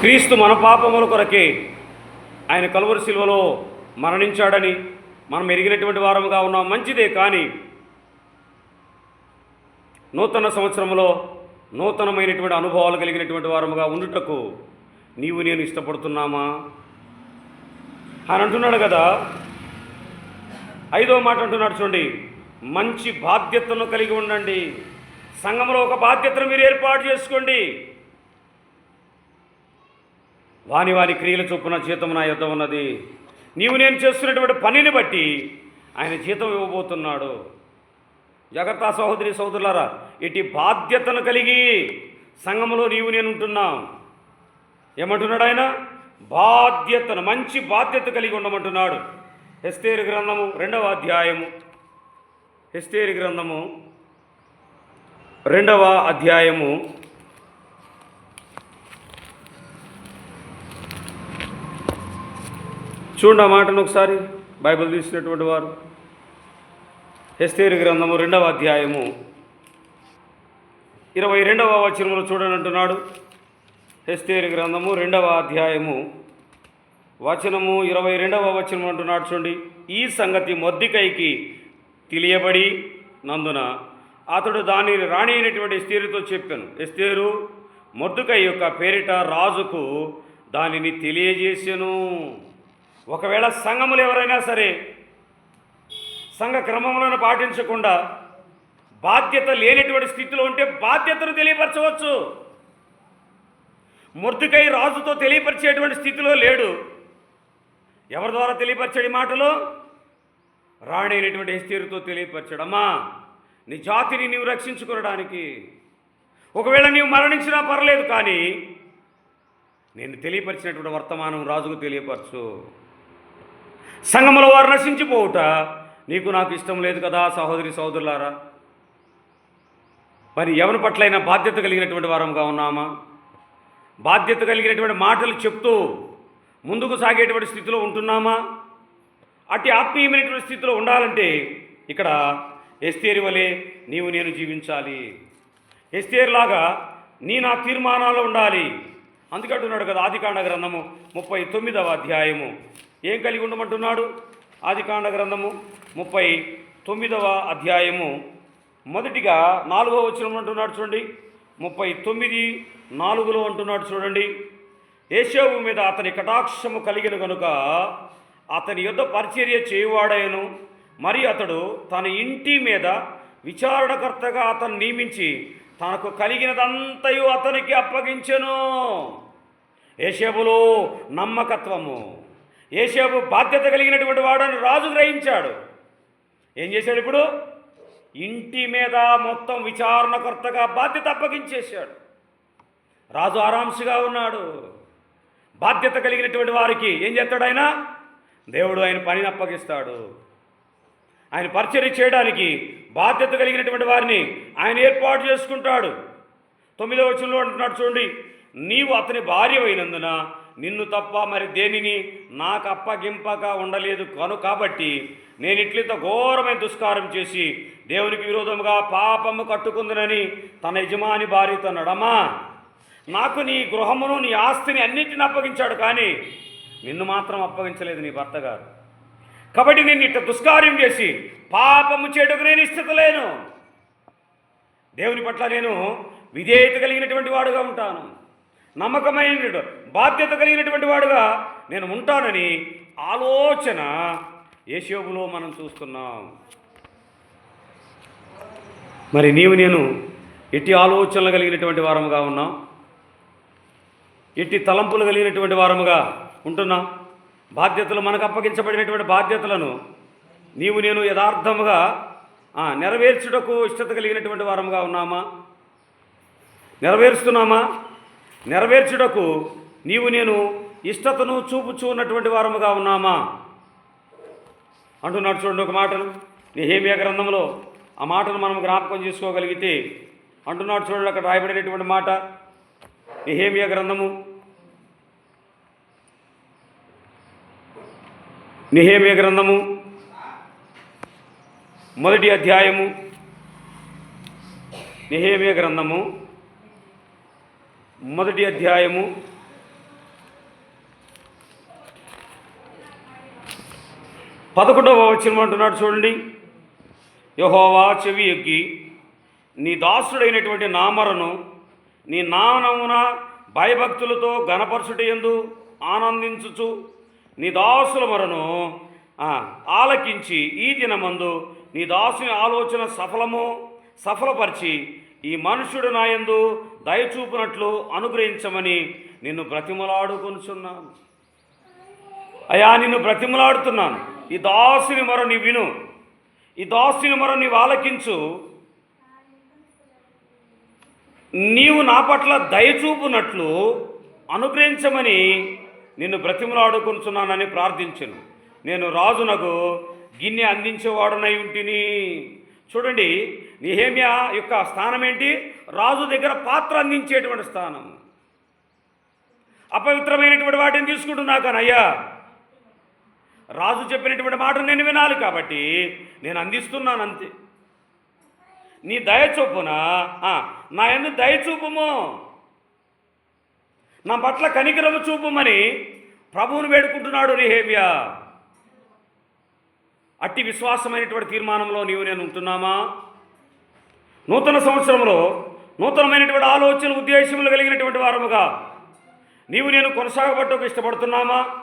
క్రీస్తు మన పాపముల కొరకే ఆయన కలువరి శిల్వలో మరణించాడని మనం ఎరిగినటువంటి వారముగా ఉన్నాం. మంచిదే కానీ నూతన సంవత్సరంలో నూతనమైనటువంటి అనుభవాలు కలిగినటువంటి వారముగా ఉండుటకు నీవు నేను ఇష్టపడుతున్నామా? అని అంటున్నాడు కదా. ఐదో మాట అంటున్నాడు చూడండి. మంచి బాధ్యతను కలిగి ఉండండి. సంఘంలో ఒక బాధ్యతను మీరు ఏర్పాటు చేసుకోండి. వాని వారి క్రియల చొప్పున జీతం నా యుద్ధం ఉన్నది. నీవు నేను చేస్తున్నటువంటి పనిని బట్టి ఆయన జీతం ఇవ్వబోతున్నాడు. జగత్తా సహోదరి సహోదరులారా ఇటు బాధ్యతను కలిగి సంఘంలో నీవు నేను ఉంటున్నాం. ఏమంటున్నాడు ఆయన? బాధ్యతను మంచి బాధ్యత కలిగి ఉండమంటున్నాడు. హెస్తేరు గ్రంథము రెండవ అధ్యాయము. హెస్తేరు గ్రంథము రెండవ అధ్యాయము. చూడండి ఆ మాటను ఒకసారి. బైబిల్ తీసినటువంటి వారు. హెస్తేరు గ్రంథము రెండవ అధ్యాయము. ఇరవై రెండవ వచనములు చూడండి అంటున్నాడు. హెస్తేరు గ్రంథము రెండవ అధ్యాయము. వచనము ఇరవై రెండవ వచనం అంటున్నాడు చూడండి. ఈ సంగతి మొద్దికైకి తెలియబడి నందున అతడు దానిని రాణి అయినటువంటి ఎస్తేరుతో చెప్పాను. ఎస్తేరు మొద్దుకై యొక్క పేరిట రాజుకు దానిని తెలియజేశాను. ఒకవేళ సంఘములు ఎవరైనా సరే సంఘ క్రమములను పాటించకుండా బాధ్యత లేనటువంటి స్థితిలో ఉంటే బాధ్యతను తెలియపరచవచ్చు. ముర్దుకై రాజుతో తెలియపరిచేటువంటి స్థితిలో లేడు. ఎవరి ద్వారా తెలియపరిచాడు మాటలో? రాణైనటువంటి రాణి అయినటువంటి నీ జాతిని నీవు రక్షించుకోవడానికి ఒకవేళ నీవు మరణించినా పర్లేదు కానీ నేను తెలియపరిచినటువంటి వర్తమానం రాజుకు తెలియపరచు. సంగముల వారు నశించిపోవుట. నీకు నాకు ఇష్టం లేదు కదా సహోదరి సహోదరులారా? మరి ఎవరి పట్లైనా బాధ్యత కలిగినటువంటి వారంగా ఉన్నామా? బాధ్యత కలిగినటువంటి మాటలు చెప్తూ ముందుకు సాగేటువంటి స్థితిలో ఉంటున్నామా? అట్టి ఆత్మీయమైనటువంటి స్థితిలో ఉండాలంటే ఇక్కడ ఎస్తేరి వలె నీవు నేను జీవించాలి. ఎస్తేరులాగా నీ నా తీర్మానాలు ఉండాలి. అందుకంటున్నాడు కదా ఆదికాండ గ్రంథము ముప్పై తొమ్మిదవ అధ్యాయము. ఏం కలిగి ఉండమంటున్నాడు? ఆదికాండ గ్రంథము ముప్పై తొమ్మిదవ అధ్యాయము. మొదటిగా నాలుగవ వచనం అంటున్నాడు చూడండి. ముప్పై తొమ్మిది నాలుగులో అంటున్నాడు చూడండి. ఏషోవు మీద అతని కటాక్షము కలిగిన కనుక అతని యుద్ధ పరిచర్య చేయువాడాయను మరి అతడు తన ఇంటి మీద విచారణకర్తగా అతను నియమించి తనకు కలిగినదంతయు అతనికి అప్పగించెను. ఏషేబులో నమ్మకత్వము. ఏషేబు బాధ్యత కలిగినటువంటి వాడని రాజు గ్రహించాడు. ఏం చేశాడు ఇప్పుడు? ఇంటి మీద మొత్తం విచారణకర్తగా బాధ్యత అప్పగించేశాడు. రాజు ఆరాంశగా ఉన్నాడు. బాధ్యత కలిగినటువంటి వారికి ఏం చేస్తాడు ఆయన? దేవుడు ఆయన పనిని అప్పగిస్తాడు. ఆయన పరిచర్య చేయడానికి బాధ్యత కలిగినటువంటి వారిని ఆయన ఏర్పాటు చేసుకుంటాడు. తొమ్మిదో వచనంలో అంటున్నాడు చూడండి నీవు అతని భార్య అయినందున నిన్ను తప్ప మరి దేనిని నాకు అప్పగింపక ఉండలేదు. కను కాబట్టి నేను ఇట్లింత ఘోరమైన దుష్కారం చేసి దేవునికి విరోధముగా పాపము కట్టుకుందునని తన యజమాని భార్యతో నడమా? నాకు నీ గృహమును నీ ఆస్తిని అన్నింటిని అప్పగించాడు కానీ నిన్ను మాత్రం అప్పగించలేదు నీ భర్త గారు. కాబట్టి నేను ఇట్ట దుష్కార్యం చేసి పాపము చేయటకు నేను ఇష్టతలేను దేవుని పట్ల నేను విధేయత కలిగినటువంటి వాడుగా ఉంటాను. నమ్మకమైన బాధ్యత కలిగినటువంటి వాడుగా నేను ఉంటానని ఆలోచన యేషోబులో మనం చూస్తున్నాం. మరి నీవు నేను ఎట్టి ఆలోచనలు కలిగినటువంటి వారముగా ఉన్నాం. ఎట్టి తలంపులు కలిగినటువంటి వారముగా ఉంటున్నాం. బాధ్యతలు మనకు అప్పగించబడినటువంటి బాధ్యతలను నీవు నేను యథార్థముగా నెరవేర్చుటకు ఇష్టత కలిగినటువంటి వారముగా ఉన్నామా? నెరవేరుస్తున్నామా? నెరవేర్చుటకు నీవు నేను ఇష్టతను చూపుచూ ఉన్నటువంటి వారముగా ఉన్నామా? అంటున్నాడు చూడండి ఒక మాటను. నిహేమియా గ్రంథంలో ఆ మాటను మనం జ్ఞాపకం చేసుకోగలిగితే అంటున్నాడు చూడండి అక్కడ రాయబడినటువంటి మాట. నిహేమియ గ్రంథము. నిహేమియ గ్రంథము. మొదటి అధ్యాయము. నిహేమియ గ్రంథము. మొదటి అధ్యాయము. పదకొండవ వచ్చిన అంటున్నాడు చూడండి. యహోవా చెవి ఎగ్గి నీ దాసుడైనటువంటి నామరను నీ నామనమున భయభక్తులతో గణపరచుట ఎందు ఆనందించుచు నీ దాసుల మరను ఆలకించి ఈ దినమందు నీ దాసుని ఆలోచన సఫలము సఫలపరిచి ఈ మనుషుడు నాయందు దయచూపునట్లు అనుగ్రహించమని నిన్ను బ్రతిమలాడుకొనుచున్నాను. అయా నిన్ను బ్రతిమలాడుతున్నాను. ఈ దాసుని మరో నీ విను. ఈ దాసుని మరో నీవు ఆలకించు. నీవు నా పట్ల దయచూపునట్లు అనుగ్రహించమని నిన్ను బ్రతిమలాడుకుంటున్నానని ప్రార్థించను. నేను రాజునకు గిన్నె అందించేవాడునై ఉంటిని. చూడండి నిహేమియా యొక్క స్థానం ఏంటి? రాజు దగ్గర పాత్ర అందించేటువంటి స్థానం. అపవిత్రమైనటువంటి వాటిని తీసుకుంటున్నా కానీ అయ్యా. రాజు చెప్పినటువంటి మాట నేను వినాలి కాబట్టి నేను అందిస్తున్నాను అంతే. నీ దయ నా ఎందు దయ చూపుము. నా పట్ల కనికరము చూపుమని ప్రభువును వేడుకుంటున్నాడు నిహేమియా అట్టి విశ్వాసమైనటువంటి తీర్మానంలో నీవు నేను ఉంటున్నామా? నూతన సంవత్సరంలో నూతనమైనటువంటి ఆలోచన ఉద్దేశములు కలిగినటువంటి వారముగా నీవు నేను కొనసాగబట్టకు ఇష్టపడుతున్నామా?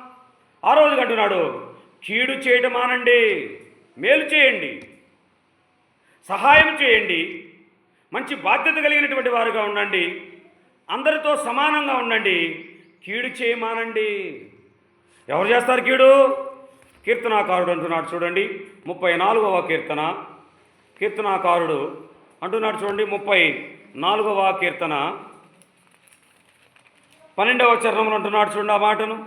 ఆ రోజు అంటున్నాడు కీడు చేయటం మానండి మేలు చేయండి సహాయం చేయండి మంచి బాధ్యత కలిగినటువంటి వారుగా ఉండండి అందరితో సమానంగా ఉండండి కీడు చేయమానండి. ఎవరు చేస్తారు కీడు? కీర్తనాకారుడు అంటున్నాడు చూడండి ముప్పై నాలుగవ కీర్తన. కీర్తనాకారుడు అంటున్నాడు చూడండి ముప్పై నాలుగవ కీర్తన. పన్నెండవ చరణంలో అంటున్నాడు చూడండి ఆ మాటను.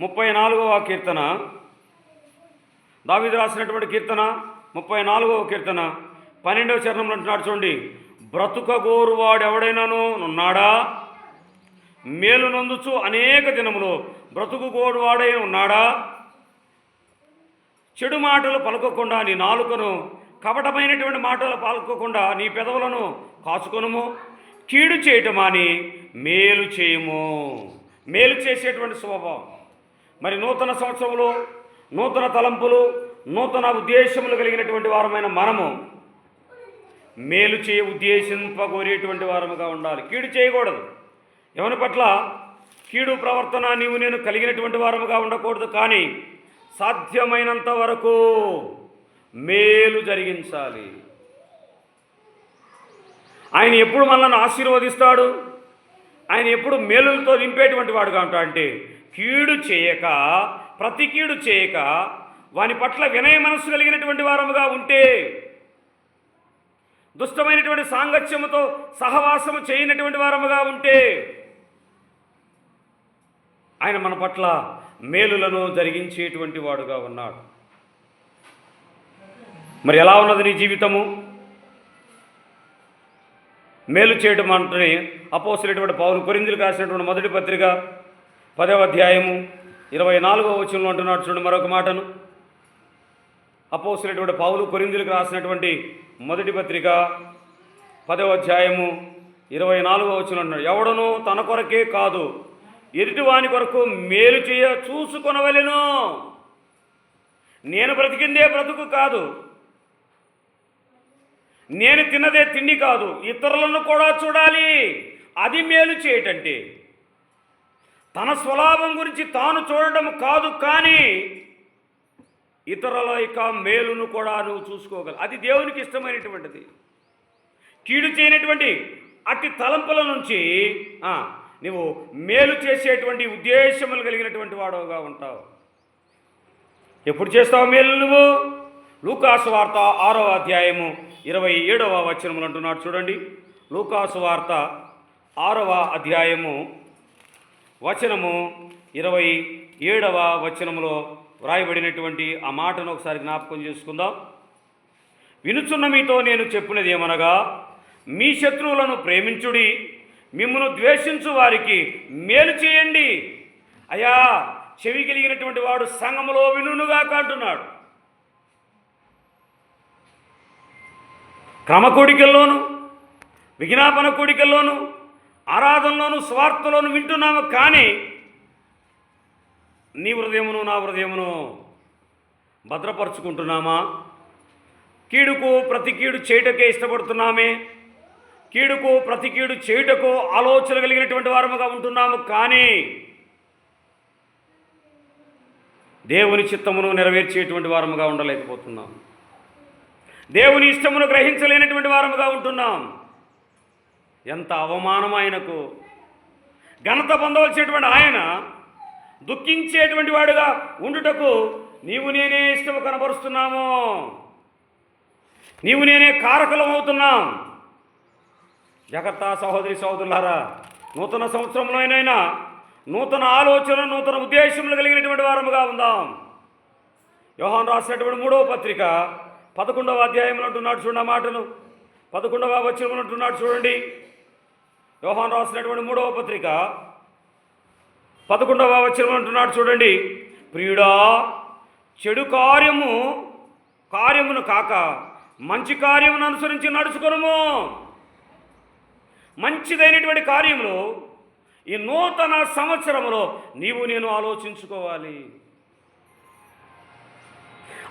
ముప్పై నాలుగవ కీర్తన. దావిది రాసినటువంటి కీర్తన ముప్పై నాలుగవ కీర్తన పన్నెండవ చరణంలో అంటున్నాడు చూడండి బ్రతుకగోరు వాడెవడైనాను ఉన్నాడా మేలు నందుచు అనేక దినములు బ్రతుకుగోడు వాడై ఉన్నాడా? చెడు మాటలు పలకకుండా నీ నాలుకను కపటమైనటువంటి మాటలు పలకకుండా నీ పెదవులను కాచుకొనుము. కీడు చేయటం అని మేలు చేయము. మేలు చేసేటువంటి స్వభావం. మరి నూతన సంవత్సరంలో నూతన తలంపులు నూతన ఉద్దేశములు కలిగినటువంటి వారమైన మనము మేలు చేయ ఉద్దేశింపగోరేటువంటి వారముగా ఉండాలి. కీడు చేయకూడదు. ఎవరి పట్ల కీడు ప్రవర్తన నీవు నేను కలిగినటువంటి వారముగా ఉండకూడదు కానీ సాధ్యమైనంత వరకు మేలు జరిగించాలి. ఆయన ఎప్పుడు మనల్ని ఆశీర్వదిస్తాడు? ఆయన ఎప్పుడు మేలులతో నింపేటువంటి వాడుగా ఉంటాడు అంటే కీడు చేయక ప్రతికీడు చేయక వాని పట్ల వినయ మనస్సు కలిగినటువంటి వారముగా ఉంటే దుష్టమైనటువంటి సాంగత్యముతో సహవాసము చేయనటువంటి వారముగా ఉంటే ఆయన మన పట్ల మేలులను జరిగించేటువంటి వాడుగా ఉన్నాడు. మరి ఎలా ఉన్నది నీ జీవితము? మేలు చేయడం అంటే అపోసినటువంటి పౌరు కొరిందులు రాసినటువంటి మొదటి పత్రిక పదవ అధ్యాయము ఇరవై నాలుగవ వచనంలో అంటున్నాడు చూడండి మరొక మాటను. అపోసినటువంటి పౌలు కొరిందులకు రాసినటువంటి మొదటి పత్రిక పదవ అధ్యాయము ఇరవై నాలుగవ వచనం అంటున్నాడు ఎవడను తన కొరకే కాదు ఎదుటివాని కొరకు మేలు చేయ చూసుకొనవలెను. నేను బ్రతికిందే బ్రతుకు కాదు నేను తిన్నదే తిండి కాదు ఇతరులను కూడా చూడాలి. అది మేలు చేయటంటే తన స్వలాభం గురించి తాను చూడడం కాదు కానీ ఇతరుల యొక్క మేలును కూడా నువ్వు చూసుకోగల. అది దేవునికి ఇష్టమైనటువంటిది. కీడు చేయనటువంటి అట్టి తలంపుల నుంచి నువ్వు మేలు చేసేటువంటి ఉద్దేశములు కలిగినటువంటి వాడవుగా ఉంటావు. ఎప్పుడు చేస్తావు మేలు నువ్వు? లూకాసు వార్త ఆరో అధ్యాయము ఇరవై ఏడవ వచనములు అంటున్నాడు. చూడండి. లూకాసు వార్త ఆరవ అధ్యాయము వచనము ఇరవై ఏడవ వచనములో వ్రాయబడినటువంటి ఆ మాటను ఒకసారి జ్ఞాపకం చేసుకుందాం. వినుచున్న మీతో నేను చెప్పినది ఏమనగా మీ శత్రువులను ప్రేమించుడి మిమ్మను ద్వేషించు వారికి మేలు చేయండి. అయా చెవి కలిగినటువంటి వాడు సంఘములో వినునుగా అంటున్నాడు. క్రమ కోడికల్లోను విజ్ఞాపన కోడికల్లోనూ ఆరాధనలోను స్వార్థలోను వింటున్నాము కానీ నీ హృదయమును నా హృదయమును భద్రపరుచుకుంటున్నామా? కీడుకు ప్రతి కీడు చేయటకే ఇష్టపడుతున్నామే. కీడుకు ప్రతి కీడు చేయుటకు ఆలోచన కలిగినటువంటి వారముగా ఉంటున్నాము కానీ దేవుని చిత్తమును నెరవేర్చేటువంటి వారముగా ఉండలేకపోతున్నాం. దేవుని ఇష్టమును గ్రహించలేనటువంటి వారముగా ఉంటున్నాం. ఎంత అవమానం ఆయనకు. ఘనత పొందవలసినటువంటి ఆయన దుఃఖించేటువంటి వాడుగా ఉండుటకు నీవు నేనే ఇష్టము కనబరుస్తున్నాము. నీవు నేనే కారకులం అవుతున్నాం. జగత్త సహోదరి సహోదరులారా నూతన సంవత్సరంలోనైనా నూతన ఆలోచన నూతన ఉద్దేశములు కలిగినటువంటి వారముగా ఉందాం. యోహాన్ రాసినటువంటి మూడవ పత్రిక పదకొండవ అధ్యాయంలో అంటున్నాడు చూడండి ఆ మాటను. పదకొండవ వచనంలో అంటున్నాడు చూడండి. యోహాన్ రాసినటువంటి మూడవ పత్రిక పదకొండవ వచనం అంటున్నాడు చూడండి. ప్రియుడా చెడు కార్యము కార్యమును కాక మంచి కార్యమును అనుసరించి నడుచుకునము. మంచిదైనటువంటి కార్యములు ఈ నూతన సంవత్సరములో నీవు నేను ఆలోచించుకోవాలి.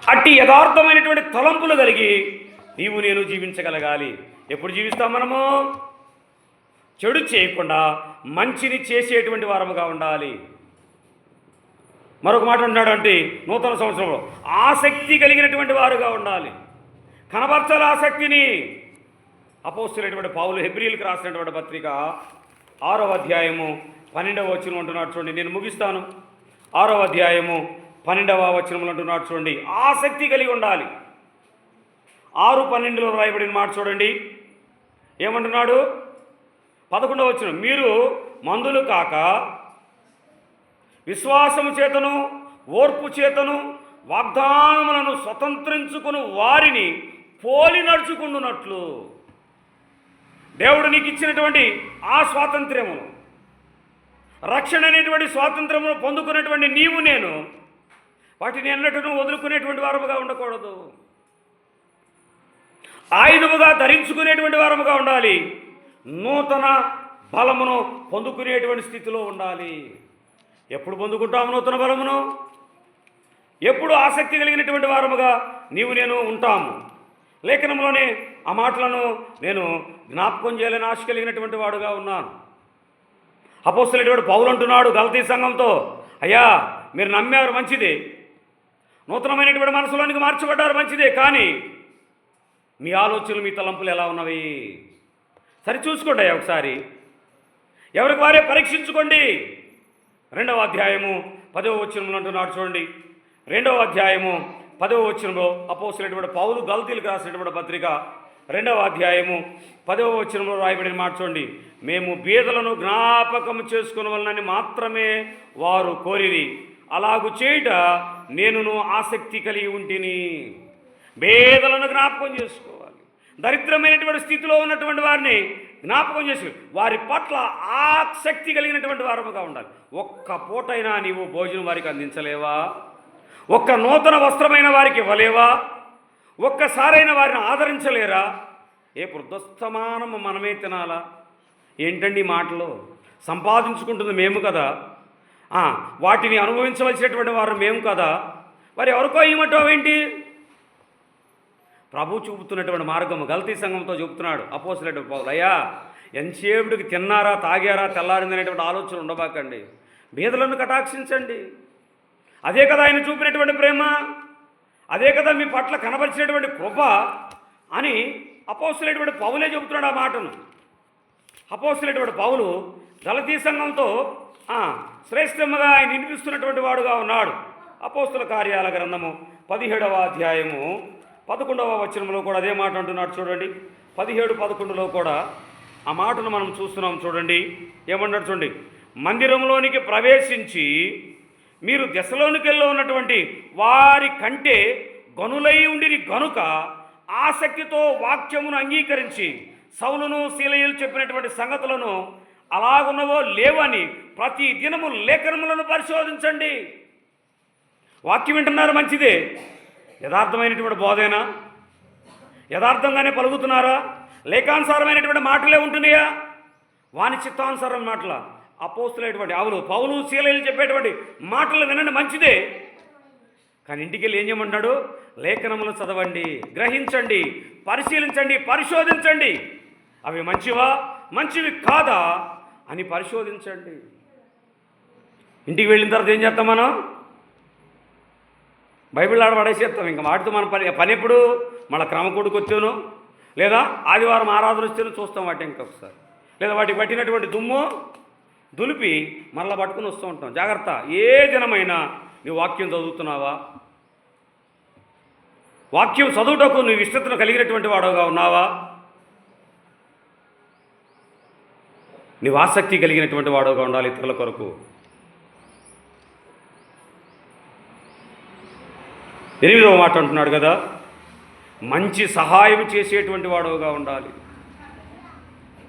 అట్టి యథార్థమైనటువంటి తలంపులు కలిగి నీవు నేను జీవించగలగాలి. ఎప్పుడు జీవిస్తాం మనము? చెడు చేయకుండా మంచిని చేసేటువంటి వారముగా ఉండాలి. మరొక మాట అంటున్నాడు అంటే నూతన సంవత్సరంలో ఆసక్తి కలిగినటువంటి వారుగా ఉండాలి. కనబర్చాలి ఆసక్తిని. అపోస్తులైనటువంటి పావులు హెబ్రిల్కి రాసినటువంటి పత్రిక ఆరవ అధ్యాయము పన్నెండవ వచనం అంటున్నాడు చూడండి నేను ముగిస్తాను. ఆరవ అధ్యాయము పన్నెండవ వచనములు అంటున్నాడు చూడండి ఆసక్తి కలిగి ఉండాలి. ఆరు పన్నెండులో రాయబడిన మాట చూడండి. ఏమంటున్నాడు? పదకొండవ వచ్చిన మీరు మందులు కాక విశ్వాసము చేతను ఓర్పు చేతను వాగ్దానములను స్వతంత్రించుకుని వారిని పోలి నడుచుకుంటున్నట్లు దేవుడు నీకు ఇచ్చినటువంటి ఆ స్వాతంత్ర్యము రక్షణ అనేటువంటి స్వాతంత్రమును పొందుకున్నటువంటి నీవు నేను వాటిని ఎన్నటను వదులుకునేటువంటి వారముగా ఉండకూడదు. ఆయుధముగా ధరించుకునేటువంటి వారముగా ఉండాలి. నూతన బలమును పొందుకునేటువంటి స్థితిలో ఉండాలి. ఎప్పుడు పొందుకుంటాము నూతన బలమును? ఎప్పుడు ఆసక్తి కలిగినటువంటి వారముగా నీవు నేను ఉంటాము. లేఖనంలోనే ఆ మాటలను నేను జ్ఞాపకం చేయలేని ఆశ కలిగినటువంటి వాడుగా ఉన్నాను. అపోస్తులైనటువంటి పౌలు అంటున్నాడు గలతీ సంఘంతో అయ్యా మీరు నమ్మారు మంచిదే. నూతనమైనటువంటి మనసులోనికి మార్చబడ్డారు మంచిదే. కానీ మీ ఆలోచనలు మీ తలంపులు ఎలా ఉన్నవి? సరి చూసుకోండి ఒకసారి. ఎవరికి వారే పరీక్షించుకోండి. రెండవ అధ్యాయము పదవ వచనంలో అంటున్నాడు చూడండి. రెండవ అధ్యాయము పదవ వచనంలో అపోసినటువంటి పౌలు గల్తీలకు రాసినటువంటి పత్రిక. రెండవ అధ్యాయము పదవ వచనంలో రాయబడిన మాట చూడండి. మేము బీదలను జ్ఞాపకం చేసుకున్న వలనని మాత్రమే వారు కోరిరి. అలాగు చేయుట నేనును ఆసక్తి కలిగి ఉంటిని. బేదలను జ్ఞాపకం చేసుకో దరిద్రమైనటువంటి స్థితిలో ఉన్నటువంటి వారిని జ్ఞాపకం చేసి వారి పట్ల ఆసక్తి కలిగినటువంటి వారముగా ఉండాలి. ఒక్క పూటైనా నీవు భోజనం వారికి అందించలేవా? ఒక్క నూతన వస్త్రమైన వారికి ఇవ్వలేవా? ఒక్కసారైన వారిని ఆదరించలేరా? ఏ వృద్ధస్తమానము మనమే తినాలా? ఏంటండి మాటలు? సంపాదించుకుంటుంది మేము కదా. వాటిని అనుభవించవలసినటువంటి వారు మేము కదా. మరి ఎవరికో ఇవ్వటం ప్రభు చూపుతున్నటువంటి మార్గము గల్తీ సంఘంతో చెబుతున్నాడు అపోసలేటు పౌలు అయ్యా ఎంతసేపుడికి తిన్నారా తాగారా తెల్లారిందనేటువంటి ఆలోచన ఉండబాకండి. బీదలను కటాక్షించండి. అదే కదా ఆయన చూపినటువంటి ప్రేమ. అదే కదా మీ పట్ల కనబరిచినటువంటి కృప అని అపోసలేటువంటి పౌలే చెబుతున్నాడు ఆ మాటను. అపోసలేటువంటి పౌలు గలతీ సంఘంతో శ్రేష్టముగా ఆయన వినిపిస్తున్నటువంటి వాడుగా ఉన్నాడు. అపోస్తుల కార్యాల గ్రంథము పదిహేడవ అధ్యాయము పదకొండవ వచనంలో కూడా అదే మాట అంటున్నాడు చూడండి. పదిహేడు పదకొండులో కూడా ఆ మాటను మనం చూస్తున్నాం చూడండి. ఏమన్నాడు చూడండి? మందిరంలోనికి ప్రవేశించి మీరు దశలోనికి వెళ్ళి ఉన్నటువంటి వారి కంటే గనులై ఉండిరి గనుక ఆసక్తితో వాక్యమును అంగీకరించి సౌలును శీలయులు చెప్పినటువంటి సంగతులను అలాగున్నవో లేవని ప్రతి దినము లేఖనములను పరిశోధించండి. వాక్యం వింటున్నారు మంచిదే? యథార్థమైనటువంటి బోధేనా? యథార్థంగానే పలుకుతున్నారా? లేఖానుసారమైనటువంటి మాటలే ఉంటున్నాయా? వాని చిత్తానుసారం మాటల. అపోస్తులైనటువంటి అవును పౌలు శీలలు చెప్పేటువంటి మాటలు వినండి మంచిదే. కానీ ఇంటికి వెళ్ళి ఏం చేయమంటాడు లేఖనములు చదవండి గ్రహించండి పరిశీలించండి పరిశోధించండి. అవి మంచివా? మంచివి కాదా? అని పరిశోధించండి. ఇంటికి వెళ్ళిన తర్వాత ఏం చేస్తాం మనం? బైబిల్ ఆడ పడేసేస్తాం. ఇంకా వాటితో మన పని పని ఎప్పుడు? మళ్ళీ క్రమకూడికి వచ్చాను లేదా ఆదివారం ఆరాధన వచ్చాను చూస్తాం వాటి ఇంకొకసారి. లేదా వాటికి పట్టినటువంటి దుమ్ము దులిపి మళ్ళీ పట్టుకుని వస్తూ ఉంటాం. జాగ్రత్త. ఏ దినమైనా నీ వాక్యం చదువుతున్నావా? వాక్యం చదువుటకు నువ్వు ఇష్టతను కలిగినటువంటి వాడుగా ఉన్నావా? నీవు ఆసక్తి కలిగినటువంటి వాడుగా ఉండాలి ఇతరుల కొరకు. ఎనిమిదవ మాట అంటున్నాడు కదా మంచి సహాయం చేసేటువంటి వాడుగా ఉండాలి.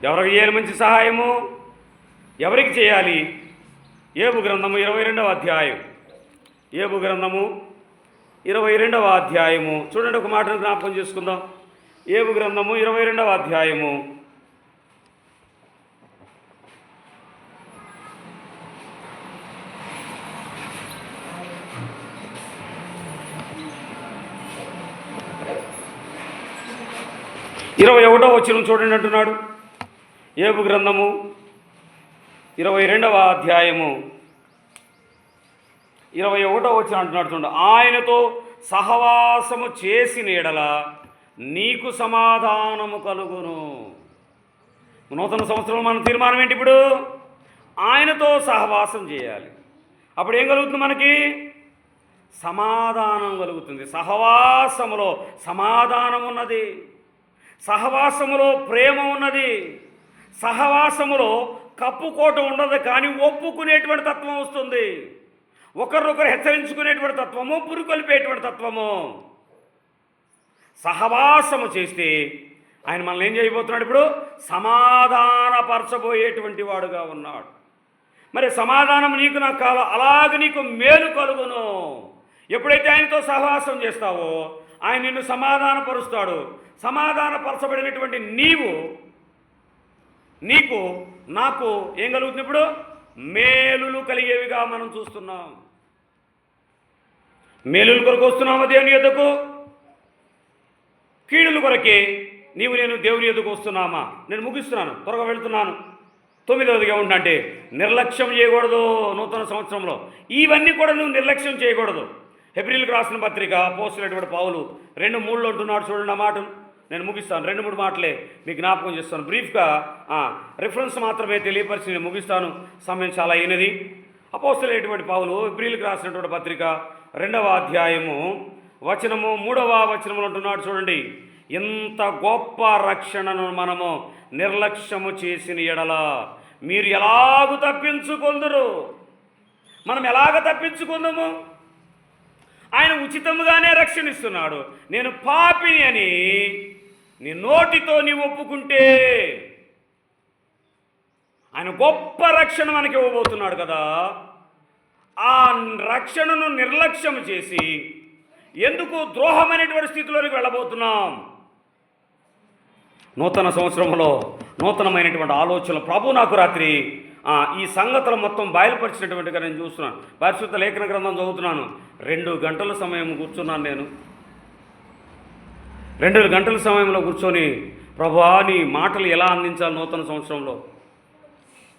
ఎవరికి చేయాలి మంచి సహాయము? ఎవరికి చేయాలి? ఏబు గ్రంథము ఇరవై రెండవ అధ్యాయం. ఏబు గ్రంథము ఇరవై రెండవ అధ్యాయము. చూడండి ఒక మాటను జ్ఞాపకం చేసుకుందాం. ఏబు గ్రంథము ఇరవై రెండవ అధ్యాయము. ఇరవై ఒకటో వచ్చిన చూడండి అంటున్నాడు. ఏపు గ్రంథము ఇరవై రెండవ అధ్యాయము. ఇరవై ఒకటో వచ్చిన అంటున్నాడు చూడండి. ఆయనతో సహవాసము చేసిన నీడల నీకు సమాధానము కలుగును. నూతన సంవత్సరంలో మన తీర్మానం ఏంటి ఇప్పుడు? ఆయనతో సహవాసం చేయాలి. అప్పుడు ఏం కలుగుతుంది మనకి? సమాధానం కలుగుతుంది. సహవాసములో సమాధానం ఉన్నది. సహవాసములో ప్రేమ ఉన్నది. సహవాసములో కప్పుకోట ఉండదు కానీ ఒప్పుకునేటువంటి తత్వం వస్తుంది. ఒకరినొకరు హెచ్చరించుకునేటువంటి తత్వము పురుకొల్పేటువంటి తత్వము. సహవాసము చేస్తే ఆయన మనల్ని ఏం చేయబోతున్నాడు ఇప్పుడు? సమాధానపరచబోయేటువంటి వాడుగా ఉన్నాడు. మరి సమాధానం నీకు నాకు కాదు అలాగ నీకు మేలు కలుగును. ఎప్పుడైతే ఆయనతో సహవాసం చేస్తావో ఆయన నిన్ను సమాధానపరుస్తాడు. సమాధానపరచబడినటువంటి నీవు నీకు నాకు ఏం కలుగుతుంది ఇప్పుడు? మేలులు కలిగేవిగా మనం చూస్తున్నాం. మేలుల కొరకు వస్తున్నామా దేవుని యొద్దకు కీడుల కొరకే నీవు నేను దేవుని ఎదుకు వస్తున్నామా? నేను ముగిస్తున్నాను త్వరగా వెళుతున్నాను. తొమ్మిదవదిగా ఉండంటే నిర్లక్ష్యం చేయకూడదు నూతన సంవత్సరంలో. ఇవన్నీ కూడా నువ్వు నిర్లక్ష్యం చేయకూడదు. హెబ్రిల్కి రాసిన పత్రిక పోస్తున్నటువంటి పావులు రెండు మూడులో ఉంటున్నాడు చూడండి ఆ మాటలు. నేను ముగిస్తాను రెండు మూడు మాటలే మీకు జ్ఞాపకం చేస్తాను. బ్రీఫ్గా రిఫరెన్స్ మాత్రమే తెలియపరిచి నేను ముగిస్తాను. సమయం చాలా అయినది. అపోస్తులైనటువంటి పావులు హెబ్రిల్కి రాసినటువంటి పత్రిక రెండవ అధ్యాయము వచనము మూడవ వచనములు అంటున్నాడు చూడండి. ఇంత గొప్ప రక్షణను మనము నిర్లక్ష్యము చేసిన ఎడల మీరు ఎలాగు తప్పించుకొందురు? మనం ఎలాగ తప్పించుకుందాము? ఆయన ఉచితముగానే రక్షణ ఇస్తున్నాడు నేను పాపిని అని నీ నోటితో నీవు ఒప్పుకుంటే ఆయన గొప్ప రక్షణ మనకి ఇవ్వబోతున్నాడు కదా. ఆ రక్షణను నిర్లక్ష్యం చేసి ఎందుకు ద్రోహమైనటువంటి స్థితిలోనికి వెళ్ళబోతున్నాం? నూతన సంవత్సరంలో నూతనమైనటువంటి ఆలోచనలు. ప్రభు నాకు రాత్రి ఈ సంగతులు మొత్తం బయలుపరిచినటువంటిగా నేను చూస్తున్నాను. పరిశుద్ధ లేఖన గ్రంథం చదువుతున్నాను. రెండు గంటల సమయం కూర్చున్నాను నేను. రెండు గంటల సమయంలో కూర్చొని ప్రభా నీ మాటలు ఎలా అందించాలి నూతన సంవత్సరంలో?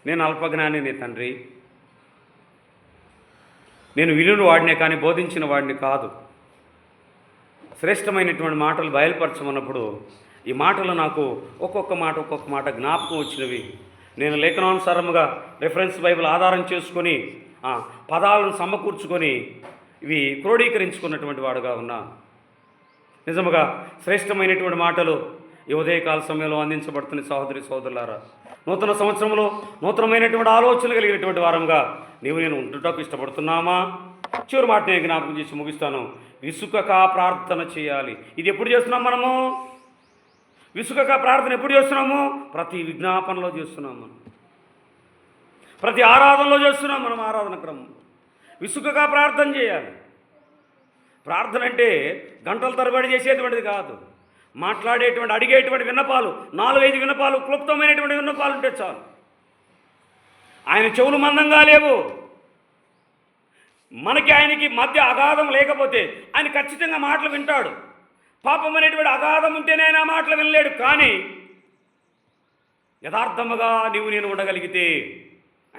నేను అల్పజ్ఞాని తండ్రి. నేను విలువను వాడినే కానీ బోధించిన వాడిని కాదు. శ్రేష్టమైనటువంటి మాటలు బయలుపరచమన్నప్పుడు ఈ మాటలు నాకు ఒక్కొక్క మాట ఒక్కొక్క మాట జ్ఞాపకం వచ్చినవి. నేను లేఖనానుసారముగా రిఫరెన్స్ బైబిల్ ఆధారం చేసుకొని పదాలను సమకూర్చుకొని ఇవి క్రోడీకరించుకున్నటువంటి వాడుగా ఉన్నా. నిజముగా శ్రేష్టమైనటువంటి మాటలు ఈ ఉదయకాల సమయంలో అందించబడుతున్న సహోదరి సోదరులారా నూతన సంవత్సరంలో నూతనమైనటువంటి ఆలోచనలు కలిగినటువంటి వారంగా నీవు నేను ఉంటుటకు ఇష్టపడుతున్నామా? చివరి మాట నేను జ్ఞాపకం చేసి ముగిస్తాను. విసుకక ప్రార్థన చేయాలి. ఇది ఎప్పుడు చేస్తున్నాం మనము? విసుగక ప్రార్థన ఎప్పుడు చేస్తున్నాము? ప్రతి విజ్ఞాపనలో చేస్తున్నాం మనం. ప్రతి ఆరాధనలో చేస్తున్నాం మనం ఆరాధన క్రమం. విసుగగా ప్రార్థన చేయాలి. ప్రార్థన అంటే గంటల తరబడి చేసేటువంటిది కాదు. మాట్లాడేటువంటి అడిగేటువంటి విన్నపాలు నాలుగైదు విన్నపాలు క్లుప్తమైనటువంటి విన్నపాలు ఉంటే చాలు. ఆయన చెవులు మందంగా లేవు. మనకి ఆయనకి మధ్య అగాధం లేకపోతే ఆయన ఖచ్చితంగా మాటలు వింటాడు. పాపం అనేటువంటి అగాధం ఉంటేనే ఆయన మాటలు వినలేడు. కానీ యథార్థముగా నీవు నేను ఉండగలిగితే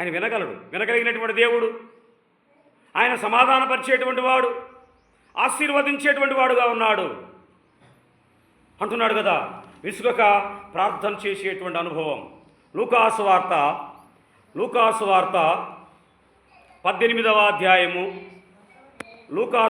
ఆయన వినగలడు. వినగలిగినటువంటి దేవుడు ఆయన సమాధానపరిచేటువంటి వాడు ఆశీర్వదించేటువంటి వాడుగా ఉన్నాడు. అంటున్నాడు కదా విసుగక ప్రార్థన చేసేటువంటి అనుభవం. లూకాసు వార్త లూకాసు వార్త పద్దెనిమిదవ అధ్యాయము. లూకా